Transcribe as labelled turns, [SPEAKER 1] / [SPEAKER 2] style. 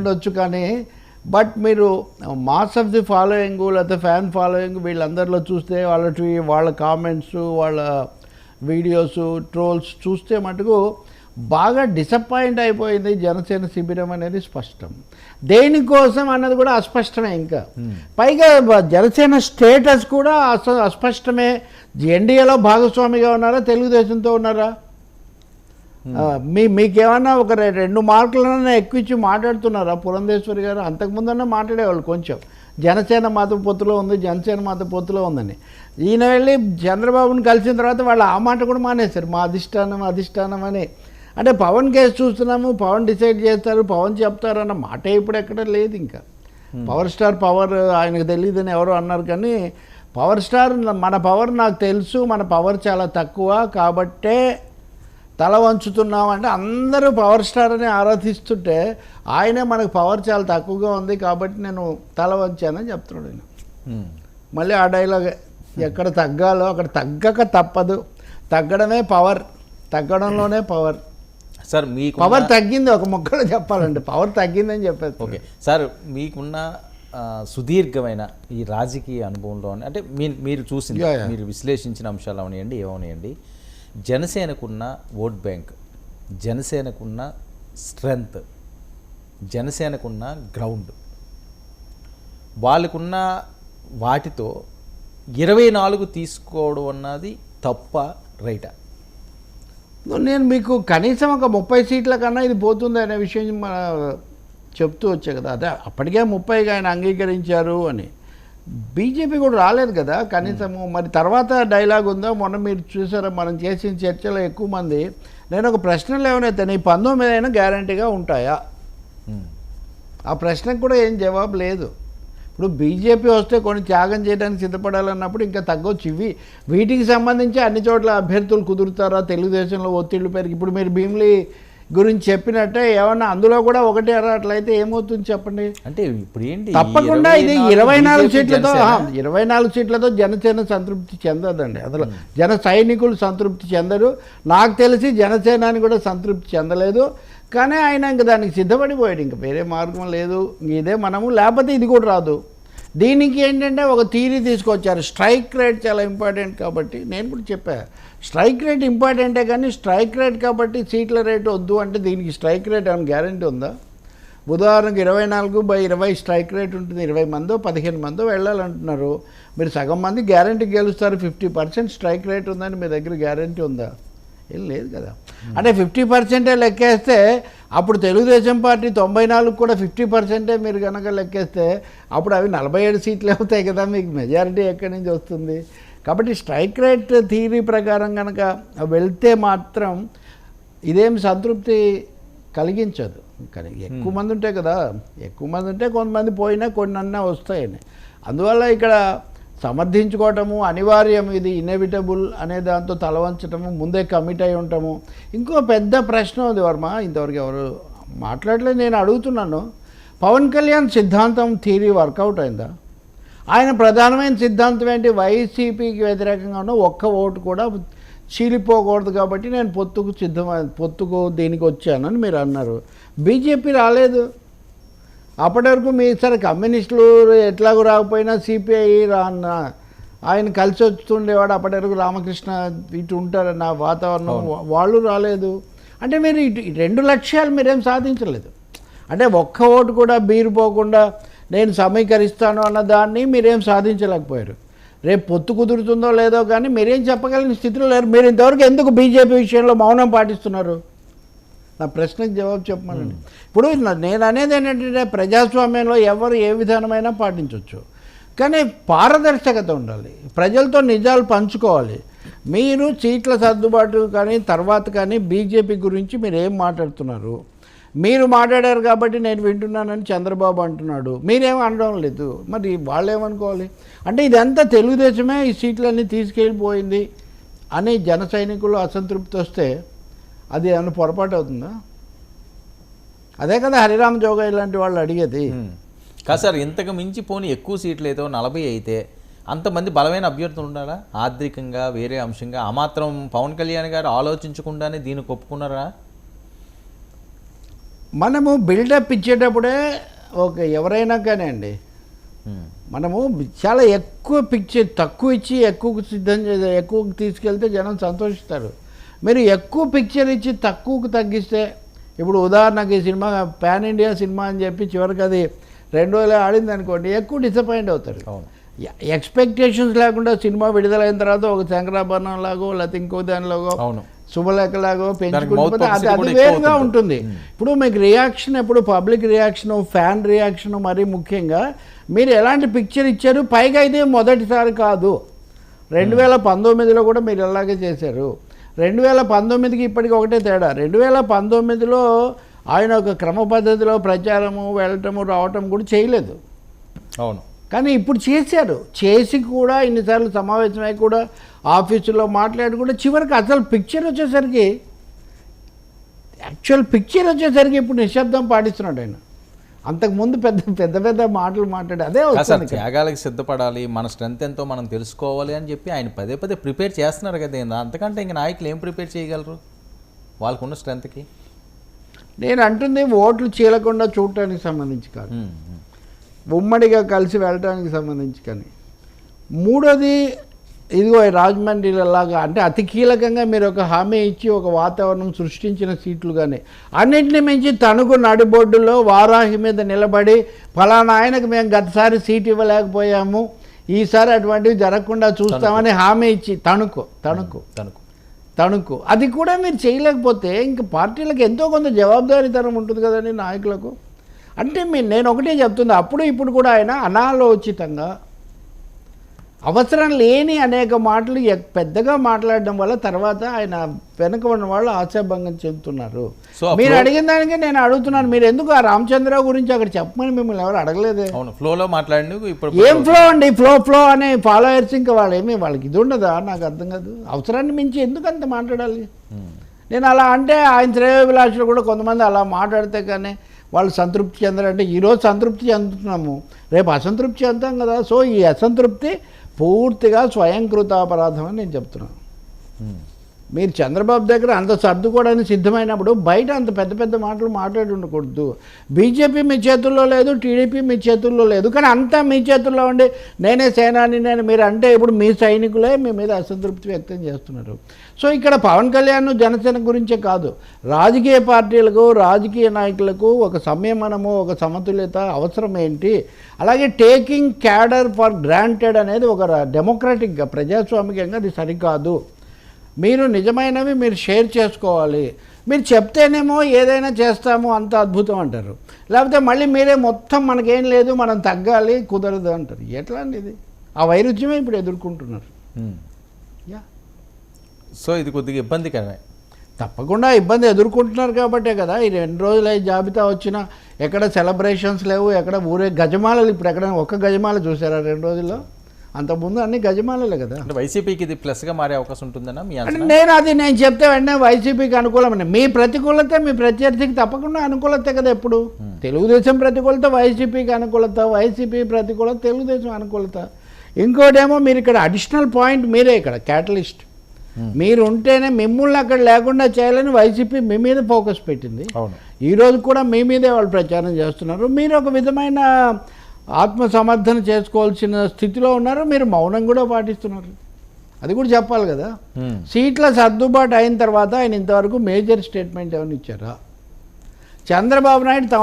[SPEAKER 1] ఉండొచ్చు కానీ బట్ మీరు మాస్ ఆఫ్ ది ఫాలోయింగ్ లేకపోతే ఫ్యాన్ ఫాలోయింగ్ వీళ్ళందరిలో చూస్తే వాళ్ళ ట్వీ- వాళ్ళ కామెంట్స్ వాళ్ళ వీడియోస్ ట్రోల్స్ చూస్తే మటుకు బాగా డిసప్పాయింట్ అయిపోయింది జనసేన శిబిరం అనేది స్పష్టం. దేనికోసం అన్నది కూడా అస్పష్టమే ఇంకా. పైగా జనసేన స్టేటస్ కూడా అస అస్పష్టమే. ఎన్డీఏలో భాగస్వామిగా ఉన్నారా తెలుగుదేశంతో ఉన్నారా? మీ మీకేమన్నా ఒక రెండు మార్కులన్నా ఎక్కువ ఇచ్చి మాట్లాడుతున్నారా? పురంధేశ్వరి గారు అంతకుముందన్నా మాట్లాడేవాళ్ళు కొంచెం. జనసేన మత పొత్తులో ఉంది జనసేన మత పొత్తులో ఉందని. ఈయన వెళ్ళి చంద్రబాబుని కలిసిన తర్వాత వాళ్ళు ఆ మాట కూడా మానేశారు. మా అధిష్టానం అధిష్టానం అని. అంటే పవన్ కేసు చూస్తున్నాము పవన్ డిసైడ్ చేస్తారు పవన్ చెప్తారు అన్న మాట ఇప్పుడు ఎక్కడ లేదు ఇంకా. పవర్ స్టార్ పవర్ ఆయనకు తెలియదని ఎవరో అన్నారు కానీ పవర్ స్టార్ మన పవర్ నాకు తెలుసు మన పవర్ చాలా తక్కువ కాబట్టే తల వంచుతున్నాం అంటే అందరూ పవర్ స్టార్ అని ఆరాధిస్తుంటే ఆయనే మనకు పవర్ చాలా తక్కువగా ఉంది కాబట్టి నేను తల వంచానని చెప్తున్నాడు ఆయన. మళ్ళీ ఆ డైలాగ్ ఎక్కడ తగ్గాలో అక్కడ తగ్గక తప్పదు. తగ్గడమే పవర్. తగ్గడంలోనే పవర్.
[SPEAKER 2] సార్ మీకు
[SPEAKER 1] పవర్ తగ్గింది ఒక మొక్కలో చెప్పాలంటే పవర్ తగ్గిందని చెప్పేది
[SPEAKER 2] ఓకే. సార్ మీకున్న సుదీర్ఘమైన ఈ రాజకీయ అనుభవంలో అంటే మీరు మీరు. మీరు విశ్లేషించిన అంశాలు అవనియండి ఏమనియండి జనసేనకున్న ఓట్ బ్యాంక్ జనసేనకున్న స్ట్రెంగ్త్ జనసేనకున్న గ్రౌండ్. వాళ్ళకున్న వాటితో ఇరవై నాలుగు తీసుకోవడం అన్నది తప్ప రైటా.
[SPEAKER 1] నేను మీకు కనీసం ఒక ముప్పై సీట్ల కన్నా ఇది పోతుంది అనే విషయం మన చెప్తూ వచ్చా కదా. అదే అప్పటికే ముప్పైగా ఆయన అంగీకరించారు అని. బీజేపీ కూడా రాలేదు కదా కనీసము. మరి తర్వాత డైలాగ్ ఉందో మొన్న మీరు చూసారా మనం చేసిన చర్చలో ఎక్కువ మంది నేను ఒక ప్రశ్నలు ఏమైనా నీ పంతొమ్మిది అయినా గ్యారంటీగా ఉంటాయా? ఆ ప్రశ్నకు కూడా ఏం జవాబు లేదు. ఇప్పుడు బీజేపీ వస్తే కొన్ని త్యాగం చేయడానికి సిద్ధపడాలన్నప్పుడు ఇంకా తగ్గొచ్చు. ఇవి వీటికి సంబంధించి అన్ని చోట్ల అభ్యర్థులు కుదురుతారా? తెలుగుదేశంలో ఒత్తిళ్ళు పెరిగి ఇప్పుడు మీరు భీమిలీ గురించి చెప్పినట్టే ఏమన్నా అందులో కూడా ఒకటి అట్లయితే ఏమవుతుంది చెప్పండి?
[SPEAKER 2] అంటే ఇప్పుడు ఏంటి
[SPEAKER 1] తప్పకుండా ఇది ఇరవై నాలుగు సీట్లతో ఇరవై నాలుగు సీట్లతో జనసేన సంతృప్తి చెందదండి. అసలు జన సైనికులు సంతృప్తి చెందరు. నాకు తెలిసి జనసేనాని కూడా సంతృప్తి చెందలేదు. కానీ ఆయన ఇంక దానికి సిద్ధపడిపోయాడు. ఇంక వేరే మార్గం లేదు. ఇదే మనము. లేకపోతే ఇది కూడా రాదు. దీనికి ఏంటంటే ఒక థీరీ తీసుకొచ్చారు. స్ట్రైక్ రేట్ చాలా ఇంపార్టెంట్ కాబట్టి. నేను కూడా చెప్పా. స్ట్రైక్ రేట్ ఇంపార్టెంటే కానీ స్ట్రైక్ రేట్ కాబట్టి సీట్ల రేట్ వద్దు అంటే దీనికి స్ట్రైక్ రేట్ ఏమైనా గ్యారంటీ ఉందా? ఉదాహరణకు ఇరవై నాలుగు బై ఇరవై స్ట్రైక్ రేట్ ఉంటుంది. ఇరవై మందో పదిహేను మందో వెళ్ళాలంటున్నారు. మీరు సగం మంది గ్యారంటీ గెలుస్తారు. ఫిఫ్టీ పర్సెంట్ స్ట్రైక్ రేట్ ఉందని మీ దగ్గర గ్యారంటీ ఉందా? ఏం లేదు కదా. అంటే ఫిఫ్టీ పర్సెంటే లెక్కేస్తే అప్పుడు తెలుగుదేశం పార్టీ తొంభై నాలుగు కూడా ఫిఫ్టీ పర్సెంటే మీరు కనుక లెక్కేస్తే అప్పుడు అవి నలభై ఏడు సీట్లు అవుతాయి కదా మీకు మెజారిటీ ఎక్కడి నుంచి వస్తుంది? కాబట్టి స్ట్రైక్ రేట్ థీరీ ప్రకారం కనుక వెళ్తే మాత్రం ఇదేం సంతృప్తి కలిగించదు. కానీ ఎక్కువ మంది ఉంటే కదా ఎక్కువ మంది ఉంటే కొంతమంది పోయినా కొన్ని అన్నా వస్తాయని. అందువల్ల ఇక్కడ సమర్థించుకోవటము అనివార్యం ఇది ఇన్ఎవిటబుల్ అనే దాంతో తలవంచటము ముందే కమిట్ అయి ఉంటాము ఇంకో పెద్ద ప్రశ్న ఉంది వర్మ ఇంతవరకు ఎవరు మాట్లాడలేదు నేను అడుగుతున్నాను. పవన్ కళ్యాణ్ సిద్ధాంతం థీరీ వర్కౌట్ అయిందా? ఆయన ప్రధానమైన సిద్ధాంతం ఏంటి? వైసీపీకి వ్యతిరేకంగా ఉన్న ఒక్క ఓటు కూడా చీలిపోకూడదు కాబట్టి నేను పొత్తుకు సిద్ధమై పొత్తుకు దీనికి వచ్చానని మీరు అన్నారు. బీజేపీ రాలేదు. అప్పటి వరకు మీ సరే కమ్యూనిస్టులు ఎట్లాగో రాకపోయినా సిపిఐ రా అన్న ఆయన కలిసి వస్తుండేవాడు అప్పటి వరకు రామకృష్ణ ఇటు ఉంటారు నా వాతావరణం. వాళ్ళు రాలేదు. అంటే మీరు ఇటు రెండు లక్ష్యాలు మీరేం సాధించలేదు. అంటే ఒక్క ఓటు కూడా బీరిపోకుండా నేను సమీకరిస్తాను అన్న దాన్ని మీరేం సాధించలేకపోయారు. రేపు పొత్తు కుదురుతుందో లేదో కానీ మీరేం చెప్పగలిగిన స్థితిలో లేరు. మీరు ఇంతవరకు ఎందుకు బీజేపీ విషయంలో మౌనం పాటిస్తున్నారు? నా ప్రశ్నకు జవాబు చెప్పమనండి. ఇప్పుడు నేను అనేది ఏంటంటే ప్రజాస్వామ్యంలో ఎవరు ఏ విధానమైనా పాటించవచ్చు కానీ పారదర్శకత ఉండాలి. ప్రజలతో నిజాలు పంచుకోవాలి. మీరు సీట్ల సర్దుబాటు కానీ తర్వాత కానీ బీజేపీ గురించి మీరు ఏం మాట్లాడుతున్నారు? మీరు మాట్లాడారు కాబట్టి నేను వింటున్నానని చంద్రబాబు అంటున్నాడు. మీరేం అనడం లేదు. మరి వాళ్ళు ఏమనుకోవాలి అంటే ఇదంతా తెలుగుదేశమే ఈ సీట్లన్నీ తీసుకెళ్ళిపోయింది అని జన సైనికులు అసంతృప్తి వస్తే అది ఏమైనా పొరపాటు అవుతుందా? అదే కదా హరిరామ జోగా ఇలాంటి వాళ్ళు అడిగేది.
[SPEAKER 2] కాదు సార్ ఇంతకు మించి పోని ఎక్కువ సీట్లు అయితే నలభై అయితే అంతమంది బలమైన అభ్యర్థులు ఉండాలా? ఆర్థికంగా వేరే అంశంగా ఆ మాత్రం పవన్ కళ్యాణ్ గారు ఆలోచించకుండానే దీనికి ఒప్పుకున్నారా
[SPEAKER 1] మనము బిల్డప్ ఇచ్చేటప్పుడే ఓకే ఎవరైనా కానీ అండి. మనము చాలా ఎక్కువ పిక్చర్ తక్కువ ఇచ్చి ఎక్కువ సిద్ధం చే ఎక్కువ తీసుకెళ్తే జనం సంతోషిస్తారు. మీరు ఎక్కువ పిక్చర్ ఇచ్చి తక్కువకు తగ్గిస్తే ఇప్పుడు ఉదాహరణకి ఈ సినిమా పాన్ ఇండియా సినిమా అని చెప్పి చివరికి అది రెండు రోజులు ఆడింది అనుకోండి ఎక్కువ డిసప్పాయింట్ అవుతారు.
[SPEAKER 2] అవును.
[SPEAKER 1] ఎక్స్పెక్టేషన్స్ లేకుండా సినిమా విడుదలైన తర్వాత ఒక శంకరాభరణం లాగో లేకపోతే ఇంకో దానిలాగో
[SPEAKER 2] అవును.
[SPEAKER 1] శుభలేఖలాగో పెంచుకుంటే అది వేరుగా ఉంటుంది. ఇప్పుడు మీకు రియాక్షన్ ఎప్పుడు పబ్లిక్ రియాక్షన్ ఫ్యాన్ రియాక్షన్ మరీ ముఖ్యంగా మీరు ఎలాంటి పిక్చర్ ఇచ్చారు? పైగా ఇది మొదటిసారి కాదు. రెండు వేల పంతొమ్మిదిలో కూడా మీరు ఇలాగే చేశారు. రెండు వేల పంతొమ్మిదికి ఇప్పటికి ఒకటే తేడా. రెండు వేల పంతొమ్మిదిలో ఆయన ఒక క్రమ పద్ధతిలో ప్రచారము వెళ్ళటము రావటం కూడా చేయలేదు.
[SPEAKER 2] అవును.
[SPEAKER 1] కానీ ఇప్పుడు చేశారు. చేసి కూడా ఇన్నిసార్లు సమావేశమై కూడా ఆఫీసులో మాట్లాడి కూడా చివరికి అసలు పిక్చర్ వచ్చేసరికి యాక్చువల్ పిక్చర్ వచ్చేసరికి ఇప్పుడు నిశ్శబ్దం పాటిస్తున్నాడు ఆయన. అంతకుముందు పెద్ద పెద్ద పెద్ద మాటలు మాట్లాడి అదే
[SPEAKER 2] అసలు
[SPEAKER 1] వస్తుంది.
[SPEAKER 2] త్యాగాలకు సిద్ధపడాలి మన స్ట్రెంత్ ఎంతో మనం తెలుసుకోవాలి అని చెప్పి ఆయన పదే పదే ప్రిపేర్ చేస్తున్నారు కదా ఏంది? అంతకంటే ఇంక నాయకులు ఏం ప్రిపేర్ చేయగలరు వాళ్ళకున్న స్ట్రెంత్కి
[SPEAKER 1] నేను అంటుంది ఓట్లు చీలకుండా చూడటానికి సంబంధించి కాదు
[SPEAKER 2] ఉమ్, ఉమ్.
[SPEAKER 1] ఉమ్మడిగా కలిసి వెళ్ళటానికి సంబంధించి కానీ మూడోది ఇదిగో రాజమండ్రిలో లాగా అంటే అతి కీలకంగా మీరు ఒక హామీ ఇచ్చి ఒక వాతావరణం సృష్టించిన సీట్లు కానీ అన్నింటిని మించి తణుకు నడిబొడ్డులో వారాహి మీద నిలబడి ఫలానా ఆయనకు మేము గతసారి సీట్ ఇవ్వలేకపోయాము. ఈసారి అటువంటివి జరగకుండా చూస్తామని హామీ ఇచ్చి తణుకు తణుకు.
[SPEAKER 2] తణుకు.
[SPEAKER 1] తణుకు. అది కూడా మీరు చేయలేకపోతే ఇంక పార్టీలకు ఎంతో కొంత జవాబుదారీతనం ఉంటుంది కదండి నాయకులకు. అంటే మీ నేను ఒకటే చెప్తుంది అప్పుడు ఇప్పుడు కూడా ఆయన అనాలోచితంగా అవసరం లేని అనేక మాటలు పెద్దగా మాట్లాడడం వల్ల తర్వాత ఆయన వెనక ఉన్న వాళ్ళు ఆశాభంగం చెందుతున్నారు. మీరు అడిగిన దానికి నేను అడుగుతున్నాను మీరు ఎందుకు ఆ రామచంద్రరావు గురించి అక్కడ చెప్పమని మిమ్మల్ని ఎవరు అడగలేదే?
[SPEAKER 2] అవును ఫ్లోలో మాట్లాడి ఇప్పుడు
[SPEAKER 1] ఏం ఫ్లో అండి? ఫ్లో ఫ్లో అనే ఫాలోయర్స్ ఇంకా వాళ్ళు ఏమి వాళ్ళకి ఇది ఉండదా? నాకు అర్థం కాదు. అవసరాన్ని మించి ఎందుకు అంత మాట్లాడాలి?
[SPEAKER 2] ఉమ్,
[SPEAKER 1] నేను అలా అంటే ఆయన శ్రేయోభిలాషులు కూడా కొంతమంది అలా మాట్లాడితే కానీ వాళ్ళు సంతృప్తి చెందరంటే ఈరోజు సంతృప్తి చెందుతున్నాము. రేపు అసంతృప్తి చెందుతాం కదా. సో ఈ అసంతృప్తి పూర్తిగా స్వయంకృతాపరాధం అని నేను చెప్తున్నాను.
[SPEAKER 2] Hmm.
[SPEAKER 1] మీరు చంద్రబాబు దగ్గర అంత సర్దుకోవడానికి సిద్ధమైనప్పుడు బయట అంత పెద్ద పెద్ద మాటలు మాట్లాడి ఉండకూడదు. బీజేపీ మీ చేతుల్లో లేదు టీడీపీ మీ చేతుల్లో లేదు. కానీ అంతా మీ చేతుల్లో ఉండి నేనే సేనాని నేను మీరు అంటే ఇప్పుడు మీ సైనికులే మీ మీద అసంతృప్తి వ్యక్తం చేస్తున్నారు. సో ఇక్కడ పవన్ కళ్యాణ్ జనసేన గురించే కాదు. రాజకీయ పార్టీలకు రాజకీయ నాయకులకు ఒక సంయమనము ఒక సమతుల్యత అవసరం ఏంటి? అలాగే టేకింగ్ క్యాడర్ ఫర్ గ్రాంటెడ్ అనేది ఒక డెమోక్రటిక్గా ప్రజాస్వామికంగా అది సరికాదు. మీరు నిజమైనవి మీరు షేర్ చేసుకోవాలి. మీరు చెప్తేనేమో ఏదైనా చేస్తాము అంత అద్భుతం అంటారు. లేకపోతే మళ్ళీ మీరే మొత్తం మనకేం లేదు మనం తగ్గాలి కుదరదు అంటారు. ఎట్లా అండి ఇది? ఆ వైరుధ్యమే ఇప్పుడు ఎదుర్కొంటున్నారు. యా.
[SPEAKER 2] సో ఇది కొద్దిగా ఇబ్బందికరమే.
[SPEAKER 1] తప్పకుండా ఇబ్బంది ఎదుర్కొంటున్నారు కాబట్టే కదా ఈ రెండు రోజుల జాబితా వచ్చిన ఎక్కడ సెలబ్రేషన్స్ లేవు ఎక్కడ ఊరే గజమాలలు ఇప్పుడు ఎక్కడ ఒక్క గజమాల చూసారా రెండు రోజుల్లో? అంతకుముందు అన్ని గజమాలలే కదా.
[SPEAKER 2] అంటే వైసీపీకి ఇది ప్లస్గా మారే అవకాశం ఉంటుందన్నా మీ
[SPEAKER 1] అంటే నేను అది నేను చెప్తే వెంటనే వైసీపీకి అనుకూలమని మీ ప్రతికూలత మీ ప్రత్యర్థికి తప్పకుండా అనుకూలత కదా ఎప్పుడు? తెలుగుదేశం ప్రతికూలత వైసీపీకి అనుకూలత వైసీపీ ప్రతికూలత తెలుగుదేశం అనుకూలత. ఇంకోటేమో మీరు ఇక్కడ అడిషనల్ పాయింట్ మీరే ఇక్కడ క్యాటలిస్ట్ మీరు ఉంటేనే మిమ్మల్ని అక్కడ లేకుండా చేయాలని వైసీపీ మీ మీద ఫోకస్ పెట్టింది.
[SPEAKER 2] అవును.
[SPEAKER 1] ఈ రోజు కూడా మీ మీదే వాళ్ళు ప్రచారం చేస్తున్నారు. మీరు ఒక విధమైన ఆత్మ సమర్థన చేసుకోవాల్సిన స్థితిలో ఉన్నారు మీరు మౌనం కూడా పాటిస్తున్నారు. అది కూడా చెప్పాలి కదా. సీట్ల సర్దుబాటు అయిన తర్వాత ఆయన ఇంతవరకు మేజర్ స్టేట్మెంట్ ఏమైనా ఇచ్చారా? చంద్రబాబు నాయుడు తమ